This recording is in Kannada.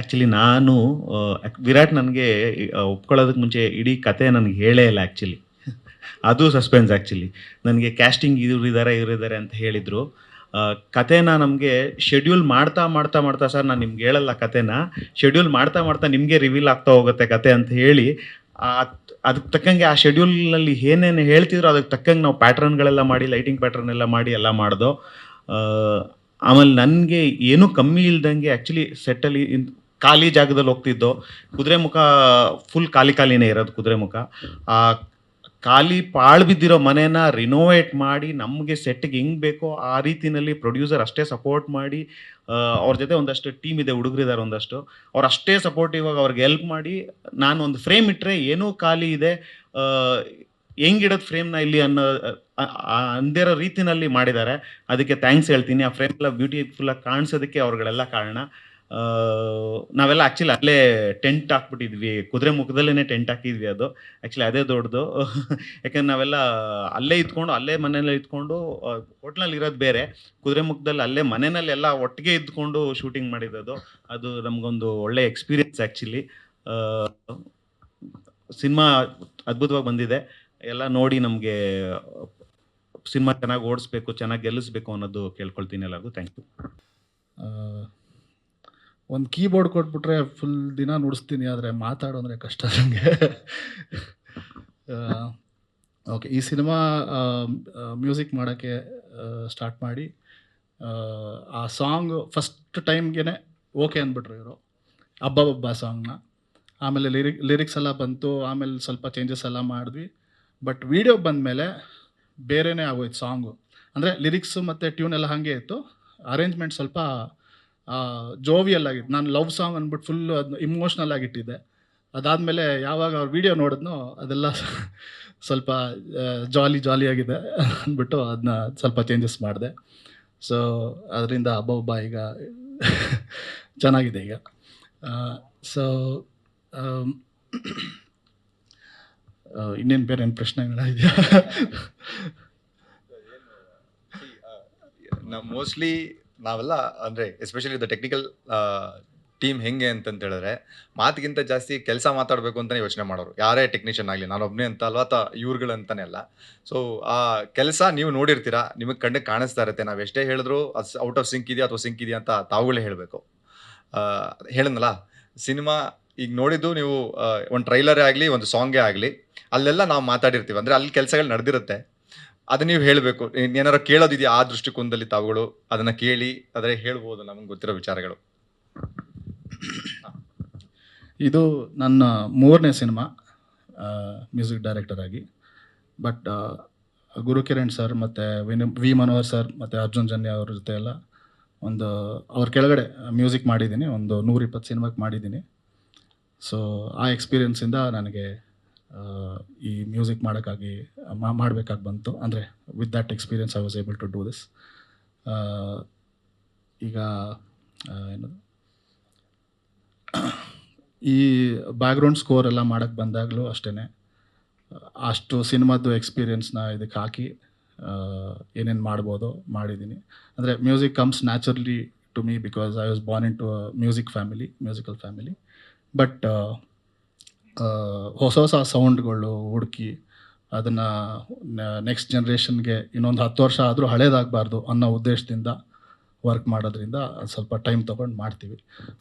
ಆ್ಯಕ್ಚುಲಿ ನಾನು ವಿರಾಟ್ ನನಗೆ ಒಪ್ಕೊಳ್ಳೋದಕ್ಕೆ ಮುಂಚೆ ಇಡೀ ಕತೆ ನನಗೆ ಹೇಳೇ ಇಲ್ಲ ಆ್ಯಕ್ಚುಲಿ ಅದು ಸಸ್ಪೆನ್ಸ್ ಆ್ಯಕ್ಚುಲಿ ನನಗೆ ಕ್ಯಾಸ್ಟಿಂಗ್ ಇವರಿದ್ದಾರೆ ಇವರಿದ್ದಾರೆ ಅಂತ ಹೇಳಿದರು. ಕತೆನ ನಮಗೆ ಶೆಡ್ಯೂಲ್ ಮಾಡ್ತಾ ಮಾಡ್ತಾ ಮಾಡ್ತಾ ಸರ್, ನಾನು ನಿಮ್ಗೆ ಹೇಳಲ್ಲ ಕತೆನ. ಶೆಡ್ಯೂಲ್ ಮಾಡ್ತಾ ಮಾಡ್ತಾ ನಿಮಗೆ ರಿವೀಲ್ ಆಗ್ತಾ ಹೋಗುತ್ತೆ ಕತೆ ಅಂತ ಹೇಳಿ ಅದಕ್ಕೆ ತಕ್ಕಂಗೆ ಆ ಶೆಡ್ಯೂಲ್ನಲ್ಲಿ ಏನೇನು ಹೇಳ್ತಿದ್ರು ಅದಕ್ಕೆ ತಕ್ಕಂಗೆ ನಾವು ಪ್ಯಾಟ್ರನ್ಗಳೆಲ್ಲ ಮಾಡಿ ಲೈಟಿಂಗ್ ಪ್ಯಾಟ್ರನ್ ಎಲ್ಲ ಮಾಡಿ, ಎಲ್ಲ ಮಾಡ್ದೋ. ಆಮೇಲೆ ನನಗೆ ಏನೂ ಕಮ್ಮಿ ಇಲ್ದಂಗೆ ಆ್ಯಕ್ಚುಲಿ ಸೆಟ್ಟಲ್ಲಿ ಖಾಲಿ ಜಾಗದಲ್ಲಿ ಹೋಗ್ತಿದ್ದೋ, ಕುದುರೆ ಮುಖ ಫುಲ್ ಖಾಲಿ ಖಾಲಿನೇ ಇರೋದು ಕುದುರೆ ಮುಖ. ಆ ಖಾಲಿ ಪಾಳು ಬಿದ್ದಿರೋ ಮನೇನ ರಿನೋವೇಟ್ ಮಾಡಿ ನಮಗೆ ಸೆಟ್ಗೆ ಹೆಂಗೆ ಬೇಕೋ ಆ ರೀತಿಯಲ್ಲಿ ಪ್ರೊಡ್ಯೂಸರ್ ಅಷ್ಟೇ ಸಪೋರ್ಟ್ ಮಾಡಿ ಅವ್ರ ಜೊತೆ ಒಂದಷ್ಟು ಟೀಮ್ ಇದೆ ಹುಡುಗರಿದ್ದಾರೆ ಒಂದಷ್ಟು. ಅವ್ರು ಅಷ್ಟೇ ಸಪೋರ್ಟಿವ್ ಆಗಿ ಅವ್ರಿಗೆ ಹೆಲ್ಪ್ ಮಾಡಿ, ನಾನು ಒಂದು ಫ್ರೇಮ್ ಇಟ್ಟರೆ ಏನೂ ಖಾಲಿ ಇದೆ ಹೆಂಗಿಡೋದು ಫ್ರೇಮ್ನ ಇಲ್ಲಿ ಅನ್ನೋ ಅಂದಿರೋ ರೀತಿನಲ್ಲಿ ಮಾಡಿದ್ದಾರೆ. ಅದಕ್ಕೆ ಥ್ಯಾಂಕ್ಸ್ ಹೇಳ್ತೀನಿ. ಆ ಫ್ರೇಮ್ ಎಲ್ಲ ಬ್ಯೂಟಿಫುಲ್ಲಾಗಿ ಕಾಣಿಸೋದಕ್ಕೆ ಅವ್ರುಗಳೆಲ್ಲ ಕಾರಣ. ನಾವೆಲ್ಲ ಆ್ಯಕ್ಚುಲಿ ಅಲ್ಲೇ ಟೆಂಟ್ ಹಾಕ್ಬಿಟ್ಟಿದ್ವಿ. ಕುದುರೆ ಮುಖದಲ್ಲೇ ಟೆಂಟ್ ಹಾಕಿದ್ವಿ ಅದು. ಆ್ಯಕ್ಚುಲಿ ಅದೇ ದೊಡ್ಡದು. ಯಾಕಂದ್ರೆ ನಾವೆಲ್ಲ ಅಲ್ಲೇ ಇದ್ಕೊಂಡು, ಅಲ್ಲೇ ಮನೆಯಲ್ಲೇ ಇದ್ಕೊಂಡು ಹೋಟ್ಲಲ್ಲಿ ಇರೋದು ಬೇರೆ. ಕುದುರೆ ಮುಖದಲ್ಲಿ ಅಲ್ಲೇ ಮನೆಯಲ್ಲಿ ಎಲ್ಲ ಒಟ್ಟಿಗೆ ಇದ್ಕೊಂಡು ಶೂಟಿಂಗ್ ಮಾಡಿದ್ದು ಅದು ನಮಗೊಂದು ಒಳ್ಳೆ ಎಕ್ಸ್ಪೀರಿಯನ್ಸ್ ಆ್ಯಕ್ಚುಲಿ ಸಿನಿಮಾ ಅದ್ಭುತವಾಗಿ ಬಂದಿದೆ. ಎಲ್ಲ ನೋಡಿ ನಮಗೆ ಸಿನಿಮಾ ಚೆನ್ನಾಗಿ ಓಡಿಸ್ಬೇಕು, ಚೆನ್ನಾಗಿ ಗೆಲ್ಲಿಸ್ಬೇಕು ಅನ್ನೋದು ಕೇಳ್ಕೊಳ್ತೀನಿ ಎಲ್ಲರಿಗೂ. ಥ್ಯಾಂಕ್ ಯು ಒಂದು ಕೀಬೋರ್ಡ್ ಕೊಟ್ಬಿಟ್ರೆ ಫುಲ್ ದಿನ ನುಡಿಸ್ತೀನಿ ಆದರೆ ಮಾತಾಡೋ ಅಂದರೆ ಕಷ್ಟ ನನಗೆ ಓಕೆ ಈ ಸಿನಿಮಾ ಮ್ಯೂಸಿಕ್ ಮಾಡೋಕ್ಕೆ ಸ್ಟಾರ್ಟ್ ಮಾಡಿ ಆ, ಸಾಂಗ್ ಫಸ್ಟ್ ಟೈಮ್ಗೆ ಓಕೆ ಅಂದ್ಬಿಟ್ರು ಇವರು. ಹಬ್ಬ ಸಾಂಗ್ನ ಆಮೇಲೆ ಲಿರಿಕ್ ಲಿರಿಕ್ಸ್ ಎಲ್ಲ ಬಂತು ಆಮೇಲೆ ಸ್ವಲ್ಪ ಚೇಂಜಸ್ ಎಲ್ಲ ಮಾಡಿದ್ವಿ. ಬಟ್ ವಿಡಿಯೋ ಬಂದಮೇಲೆ ಬೇರೆನೇ ಆಗೋಯ್ತು ಸಾಂಗು ಅಂದರೆ ಲಿರಿಕ್ಸು ಮತ್ತು ಟ್ಯೂನ್ ಎಲ್ಲ ಹಾಗೆ ಇತ್ತು. ಅರೇಂಜ್ಮೆಂಟ್ ಸ್ವಲ್ಪ ಜೋವಿಯಲ್ ಆಗಿತ್ತು. ನಾನು ಲವ್ ಸಾಂಗ್ ಅಂದ್ಬಿಟ್ಟು ಫುಲ್ ಅದನ್ನ ಇಮೋಷ್ನಲ್ ಆಗಿಟ್ಟಿದ್ದೆ. ಅದಾದಮೇಲೆ ಯಾವಾಗ ಅವ್ರ ವಿಡಿಯೋ ನೋಡಿದ್ನೋ ಅದೆಲ್ಲ ಸ್ವಲ್ಪ ಜಾಲಿ ಜಾಲಿ ಆಗಿದೆ ಅಂದ್ಬಿಟ್ಟು ಅದನ್ನ ಸ್ವಲ್ಪ ಚೇಂಜಸ್ ಮಾಡಿದೆ. ಸೊ ಅದರಿಂದ ಅಬ್ಬಬ್ಬ ಈಗ ಚೆನ್ನಾಗಿದೆ ಈಗ. ಸೊ ಇನ್ನೇನು ಬೇರೆ ಏನು ಪ್ರಶ್ನೆಗಳಿದೆಯಾ ನಾವು ಮೋಸ್ಟ್ಲಿ ನಾವೆಲ್ಲ ಅಂದರೆ ಎಸ್ಪೆಷಲಿ ದ ಟೆಕ್ನಿಕಲ್ ಟೀಮ್ ಹೆಂಗೆ ಅಂತಂತ ಹೇಳಿದ್ರೆ ಮಾತಿಗಿಂತ ಜಾಸ್ತಿ ಕೆಲಸ ಮಾತಾಡಬೇಕು ಅಂತಲೇ ಯೋಚನೆ ಮಾಡೋರು. ಯಾರೇ ಟೆಕ್ನಿಷಿಯನ್ ಆಗಲಿ, ನಾನು ಒಬ್ಬನೇ ಅಂತ ಅಲ್ವಾ? ಅಥವಾ ಇವ್ರುಗಳಂತಾನೆ ಅಲ್ಲ. ಸೊ ಆ ಕೆಲಸ ನೀವು ನೋಡಿರ್ತೀರಾ? ನಿಮಗೆ ಕಣ್ಣಿಗೆ ಕಾಣಿಸ್ತಾ ಇರುತ್ತೆ. ನಾವು ಎಷ್ಟೇ ಹೇಳಿದ್ರು ಅದು ಔಟ್ ಆಫ್ ಸಿಂಕ್ ಇದೆಯಾ ಅಥವಾ ಸಿಂಕ್ ಇದೆಯಾ ಅಂತ ತಾವುಗಳೇ ಹೇಳಬೇಕು. ಹೇಳಿದ್ನಲ್ಲ, ಸಿನಿಮಾ ಈಗ ನೋಡಿದ್ದು ನೀವು ಒಂದು ಟ್ರೈಲರೇ ಆಗಲಿ, ಒಂದು ಸಾಂಗೇ ಆಗಲಿ, ಅಲ್ಲೆಲ್ಲ ನಾವು ಮಾತಾಡಿರ್ತೀವಿ. ಅಂದರೆ ಅಲ್ಲಿ ಕೆಲಸಗಳು ನಡೆದಿರುತ್ತೆ. ಅದು ನೀವು ಹೇಳಬೇಕು. ಏನಾರ ಕೇಳೋದಿದೆಯಾ ಆ ದೃಷ್ಟಿಕೋನದಲ್ಲಿ ತಾವುಗಳು? ಅದನ್ನ ಕೇಳಿ, ಆದರೆ ಹೇಳ್ಬೋದು ನಮಗೆ ಗೊತ್ತಿರೋ ವಿಚಾರಗಳು. ಇದು ನನ್ನ ಮೂರನೇ ಸಿನಿಮಾ ಮ್ಯೂಸಿಕ್ ಡೈರೆಕ್ಟರ್ ಆಗಿ. ಬಟ್ ಗುರುಕಿರಣ್ ಸರ್ ಮತ್ತು ವಿನ್ ವಿ ಮನೋಹರ್ ಸರ್ ಮತ್ತು ಅರ್ಜುನ್ ಜನ್ಯ ಅವ್ರ ಜೊತೆ ಎಲ್ಲ ಒಂದು, ಅವ್ರ ಕೆಳಗಡೆ ಮ್ಯೂಸಿಕ್ ಮಾಡಿದ್ದೀನಿ. ಒಂದು ನೂರಿಪ್ಪತ್ತು ಸಿನಿಮಾಕ್ಕೆ ಮಾಡಿದ್ದೀನಿ. ಸೊ ಆ ಎಕ್ಸ್ಪೀರಿಯನ್ಸಿಂದ ನನಗೆ ಈ ಮ್ಯೂಸಿಕ್ ಮಾಡೋಕ್ಕಾಗಿ ಮಾಡಬೇಕಾಗಿ ಬಂತು. ಅಂದರೆ with that experience I was able to do this ಈಗ ಏನದು? ಈ ಬ್ಯಾಕ್ಗ್ರೌಂಡ್ ಸ್ಕೋರ್ ಎಲ್ಲ ಮಾಡೋಕ್ಕೆ ಬಂದಾಗಲೂ ಅಷ್ಟೇ ಅಷ್ಟು ಸಿನಿಮಾದ್ದು ಎಕ್ಸ್ಪೀರಿಯನ್ಸ್ನ ಇದಕ್ಕೆ ಹಾಕಿ ಏನೇನು ಮಾಡ್ಬೋದು ಮಾಡಿದ್ದೀನಿ ಅಂದರೆ music comes naturally to me because I was born into music family musical family but ಹೊಸ ಹೊಸ ಸೌಂಡ್ಗಳು ಹುಡುಕಿ ಅದನ್ನು ನೆಕ್ಸ್ಟ್ ಜನ್ರೇಷನ್ಗೆ ಇನ್ನೊಂದು ಹತ್ತು ವರ್ಷ ಆದರೂ ಹಳೇದಾಗಬಾರ್ದು ಅನ್ನೋ ಉದ್ದೇಶದಿಂದ ವರ್ಕ್ ಮಾಡೋದ್ರಿಂದ ಸ್ವಲ್ಪ ಟೈಮ್ ತೊಗೊಂಡು ಮಾಡ್ತೀವಿ.